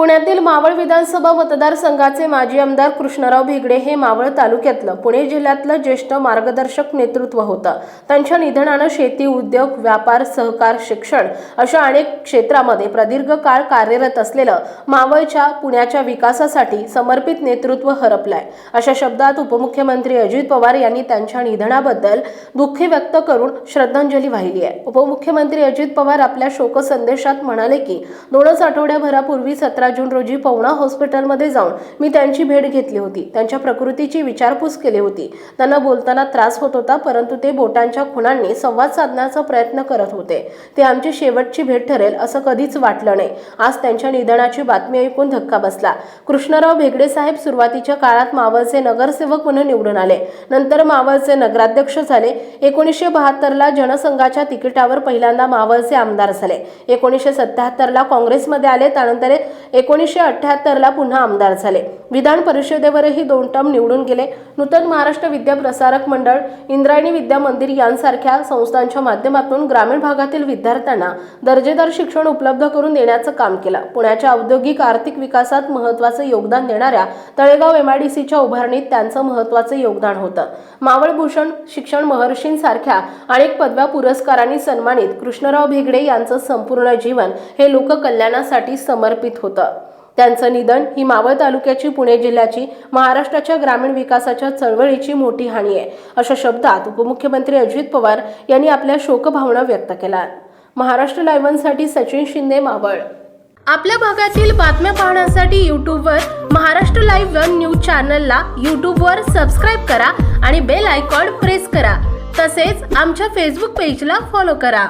पुण्यातील मावळ विधानसभा मतदारसंघाचे माजी आमदार कृष्णराव भेगडे हे मावळ तालुक्यातलं पुणे जिल्ह्यातलं ज्येष्ठ मार्गदर्शक नेतृत्व होतं. त्यांच्या निधनानं शेती उद्योग व्यापार सहकार शिक्षण अशा अनेक क्षेत्रामध्ये प्रदीर्घ काळ कार्यरत असलेलं मावळच्या पुण्याच्या विकासासाठी समर्पित नेतृत्व हरपलंय. अशा शब्दात उपमुख्यमंत्री अजित पवार यांनी त्यांच्या निधनाबद्दल दुःख व्यक्त करून श्रद्धांजली वाहिली आहे. उपमुख्यमंत्री अजित पवार आपल्या शोकसंदेशात म्हणाले की दोनच आठवड्याभरापूर्वी सतरा जून रोजी पवना हॉस्पिटलमध्ये जाऊन मी त्यांची भेट घेतली होती. त्यांच्या प्रकृतीची विचारपूस केली होती. त्यांना बोलताना त्रास होत होता परंतु ते बोटांच्या खुणांनी संवाद साधण्याचा प्रयत्न करत होते. ते आमची शेवटची भेट ठरेल असं कधीच वाटलं नाही. आज त्यांच्या निधनाची बातमी ऐकून धक्का बसला. कृष्णराव भेगडे साहेब सुरुवातीच्या काळात मावळचे नगरसेवक म्हणून निवडून आले. नंतर मावळचे नगराध्यक्ष झाले. एकोणीसशे बहात्तरला जनसंघाच्या तिकिटावर पहिल्यांदा मावळचे आमदार झाले. एकोणीसशे सत्याहत्तरला काँग्रेसमध्ये आले. त्यानंतर एकोणीसशे अठ्ठ्याहत्तरला पुन्हा आमदार झाले. विधान परिषदेवरही दोन टर्म निवडून गेले. नूतन महाराष्ट्र विद्या प्रसारक मंडळ इंद्रायणी विद्या मंदिर यांसारख्या संस्थांच्या माध्यमातून ग्रामीण भागातील विद्यार्थ्यांना दर्जेदार शिक्षण उपलब्ध करून देण्याचं काम केलं. पुण्याच्या औद्योगिक आर्थिक विकासात महत्त्वाचं योगदान देणाऱ्या तळेगाव एमआयडीसीच्या उभारणीत त्यांचं महत्त्वाचं योगदान होतं. मावळभूषण शिक्षण महर्षींसारख्या अनेक पदव्या पुरस्कारांनी सन्मानित कृष्णराव भेगडे यांचं संपूर्ण जीवन हे लोककल्याणासाठी समर्पित होतं. त्यांचं निधन ही मावळ तालुक्याची पुणे जिल्ह्याची महाराष्ट्राच्या ग्रामीण विकासाच्या चळवळीची मोठी हानी आहे. अशा शब्दात उपमुख्यमंत्री अजित पवार यांनी आपल्या शोकभावना व्यक्त केल्या. महाराष्ट्र लायव्हनसाठी सचिन शिंदे मावळ. आपल्या भागातील बातम्या पाहण्यासाठी यूट्यूबवर महाराष्ट्र लाईव्ह वन न्यूज चॅनलला यूट्यूबवर सबस्क्राईब करा आणि बेल आयकॉन प्रेस करा. तसेच आमच्या फेसबुक पेजला फॉलो करा.